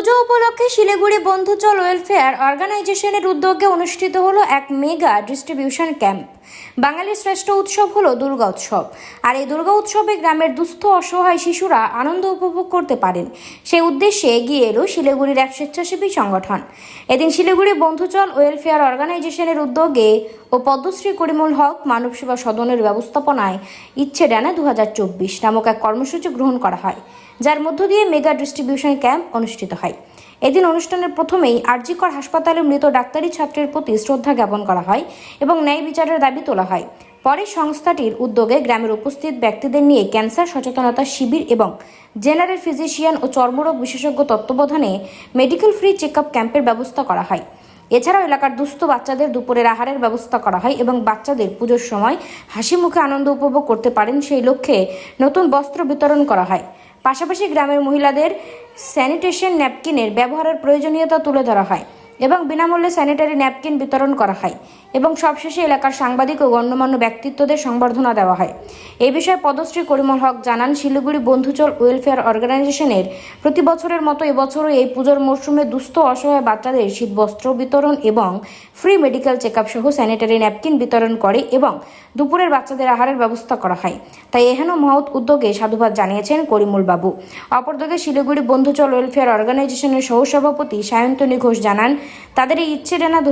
পুজো উপলক্ষে শিলিগুড়ি বন্ধুচল ওয়েলফেয়ার অর্গানাইজেশনের উদ্যোগে অনুষ্ঠিত হলো এক মেগা ডিস্ট্রিবিউশন ক্যাম্প। বাঙালির শ্রেষ্ঠ উৎসব হলো দুর্গা উৎসব। আর এই দুর্গা উৎসবে গ্রামের দুস্থ অসহায় শিশুরা আনন্দ উপভোগ করতে পারেন। সেই উদ্দেশ্যে এগিয়ে এলো শিলিগুড়ির এক স্বেচ্ছাসেবী সংগঠন। এদিন শিলিগুড়ি বন্ধুচল ওয়েলফেয়ার অর্গানাইজেশনের উদ্যোগে ও পদ্মশ্রী করিমুল হক মানব সেবা সদনের ব্যবস্থাপনায় ইচ্ছে ডানা দু হাজার চব্বিশ নামক এক কর্মসূচি গ্রহণ করা হয়, যার মধ্য দিয়ে মেগা ডিস্ট্রিবিউশন ক্যাম্প অনুষ্ঠিত হয়। এদিন অনুষ্ঠানের প্রথমেই আরজিকর হাসপাতালে মৃত ডাক্তারি ছাত্রের প্রতি শ্রদ্ধা জ্ঞাপন করা হয় এবং ন্যায় বিচারের দাবি তোলা হয়। পরে সংস্থাটির উদ্যোগে গ্রামের উপস্থিত ব্যক্তিদের নিয়ে ক্যান্সার সচেতনতা শিবির এবং জেনারেল ফিজিশিয়ান ও চর্মরোগ বিশেষজ্ঞ তত্ত্বাবধানে মেডিকেল ফ্রি চেক আপ ক্যাম্পের ব্যবস্থা করা হয়। এছাড়াও এলাকার দুস্থ বাচ্চাদের দুপুরের আহারের ব্যবস্থা করা হয় এবং বাচ্চাদের পুজোর সময় হাসি মুখে আনন্দ উপভোগ করতে পারেন সেই লক্ষ্যে নতুন বস্ত্র বিতরণ করা হয়। পাশাপাশি গ্রামের মহিলাদের স্যানিটেশন ন্যাপকিনের ব্যবহারের প্রয়োজনীয়তা তুলে ধরা হয়। এবং বিনামূল্যে স্যানিটারি ন্যাপকিন বিতরণ করা হয় এবং সবশেষে এলাকার সাংবাদিক ও গণ্যমান্য ব্যক্তিত্বদের সংবর্ধনা দেওয়া হয়। এ বিষয়ে পদশ্রী করিমল হক জানান, শিলিগুড়ি বন্ধুচল ওয়েলফেয়ার অর্গানাইজেশনের প্রতি বছরের মতো এবছরও এই পুজোর মরশুমে দুস্থ অসহায় বাচ্চাদের শীত বস্ত্র বিতরণ এবং ফ্রি মেডিকেল চেক আপ সহ স্যানিটারি ন্যাপকিন বিতরণ করে এবং দুপুরের বাচ্চাদের আহারের ব্যবস্থা করা হয়। তাই এহেন মহৎ উদ্যোগে সাধুবাদ জানিয়েছেন করিমুল বাবু। অপরদিকে শিলিগুড়ি বন্ধুচল ওয়েলফেয়ার অর্গানাইজেশনের সহসভাপতি সায়ন্তনী ঘোষ জানান তাদের এই ইচ্ছে ডানা দু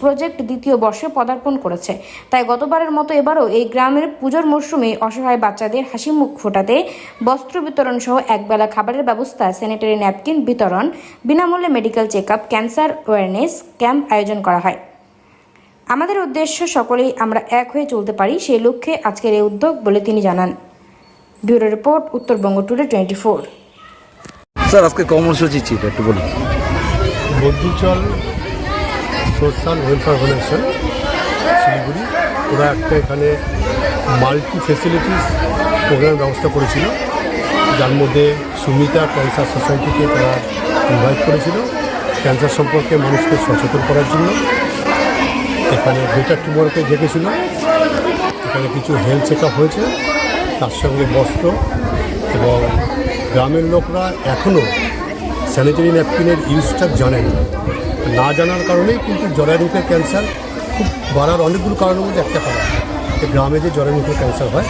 প্রজেক্ট দ্বিতীয় বর্ষে পদার্পণ করেছে। তাই গতবারের মতো এবারও এই গ্রামের পুজোর মরশুমে অসহায় বাচ্চাদের হাসি মুখ ফোটাতে বস্ত্র বিতরণ সহ একবেলা খাবারের ব্যবস্থা স্যানিটারি ন্যাপকিন বিতরণ, বিনামূল্যে medical check up cancer awareness camp আয়োজন করা হয়। আমাদের উদ্দেশ্য সকলেই আমরা এক হয়ে চলতে পারি সেই লক্ষ্যে আজকের এই উদ্যোগ বলে তিনি জানান। Bureau report, Uttarbanga today twenty four. Sir, আজকে কর্মসূচি ছিল, একটু বলুন। বদ্যুচল সোশ্যাল ওয়েলফেয়ার অর্গানাইজেশন শিলিগুড়ি। ওরা একটা এখানে মাল্টি ফেসিলিটিস প্রোগ্রামের ব্যবস্থা করেছিল। যার মধ্যে সুমিতা ক্যান্সার সোসাইটিকে তারা ইনভাইট করেছিল। ক্যান্সার সম্পর্কে মানুষকে সচেতন করার জন্য। এখানে বেটার টুমোরকে ডেকেছিল এখানে কিছু হেলথ চেক হয়েছে। তার সঙ্গে বস্ত্র এবং গ্রামের লোকরা এখনও স্যানিটারি ন্যাপকিনের ইউজটা জানেন। না। জানার কারণেই কিন্তু জরায়ুমুখের ক্যান্সার খুব বাড়ার অনেকগুলো কারণের মধ্যে একটা কারণ। গ্রামে যে জরায়ুমুখের ক্যান্সার হয়,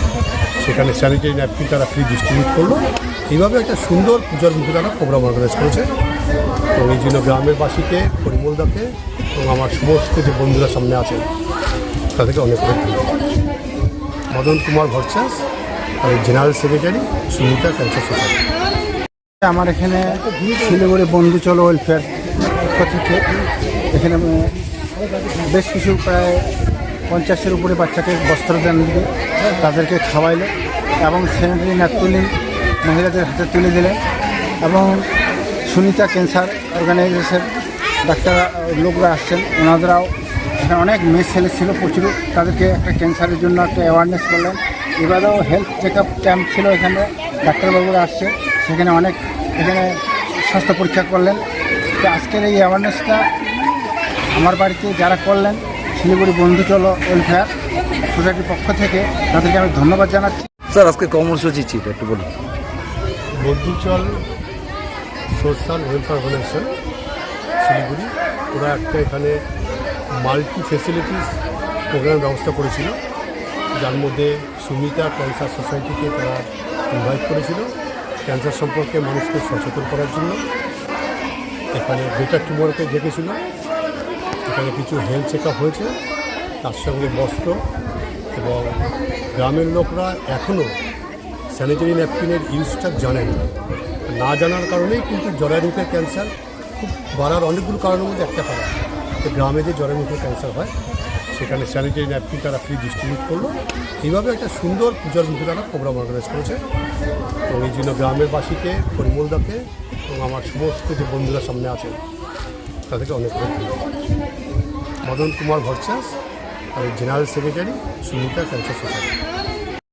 সেখানে স্যানিটারি ন্যাপকিন তারা ফ্রি ডিস্ট্রিবিউট করল। এইভাবে একটা সুন্দর পূজার মুখে তারা প্রোগ্রাম অর্গানাইজ করেছে। এবং এই জন্য গ্রামের বাসীকে, পরিমলদাকে এবং আমার সমস্ত যে বন্ধুরা সামনে আছে, তাদেরকে অনেক অনেক মদন কুমার আর general secretary Sumita cancer society. আমার এখানে শিলিগুড়ি বন্ধু চলো ওয়েলফেয়ার থেকে এখানে বেশ কিছু প্রায় পঞ্চাশের উপরে বাচ্চাকে বস্ত্র দান দিলে তাদেরকে খাওয়াইলো এবং স্যানিটারি ন্যাপকিন মহিলাদের হাতে তুলে দিলেন এবং সুনিতা ক্যান্সার অর্গানাইজেশন ডাক্তার লোকরা আসছেন। ওনাদেরাও এখানে অনেক মেয়ে ছেলে ছিল প্রচুর। তাদেরকে একটা ক্যান্সারের জন্য একটা অ্যাওয়ারনেস করলেন। এবারেও হেলথ চেক আপ ক্যাম্প ছিল এখানে। ডাক্তারবাবুরা আসছে। সেখানে অনেক এখানে স্বাস্থ্য পরীক্ষা করলেন। তো আজকের এই অ্যাওয়ারনেসটা আমার বাড়িতে যারা করলেন শিলিগুড়ি বন্ধু চলো ওয়েলফেয়ার সোসাইটির পক্ষ থেকে তাদেরকে আমি ধন্যবাদ জানাচ্ছি। স্যার আজকে কর্মসূচি ছিল? একটু বলুন। বদ্যুচল সোশ্যাল ওয়েলফেয়ার অর্গানাইজেশন শিলিগুড়ি। ওরা একটা এখানে মাল্টি ফেসিলিটিস প্রোগ্রাম ব্যবস্থা করেছিল। যার মধ্যে সুমিতা ক্যান্সার সোসাইটিকে তারা ইনভাইট করেছিল। ক্যান্সার সম্পর্কে মানুষকে সচেতন করার জন্য এখানে বেটার টুমোরকে ডেকেছিল এখানে কিছু হেলথ চেক হয়েছে, তার সঙ্গে বস্ত্র এবং গ্রামের লোকরা এখনও স্যানিটারি ন্যাপকিনের ইউজটা জানেন না। না জানার কারণেই কিন্তু জরায়ুমুখের ক্যান্সার খুব বাড়ার অনেকগুলো কারণের মধ্যে একটা কারণ। গ্রামে যে জরায়ুমুখের ক্যান্সার হয় সেখানে স্যানিটারি ন্যাপকিন তারা ফ্রি ডিস্ট্রিবিউট করল। এইভাবে একটা সুন্দর পূজার মুখে তারা প্রোগ্রাম অর্গানাইজ করেছে। এবং এই জন্য গ্রামের বাসীকে, পরিমলদাকে এবং আমার সমস্ত যে বন্ধুরা সামনে আছে, তাদেরকে অনেক অনেক মদন কুমার ভরচাস আর general secretary Sumita cancer society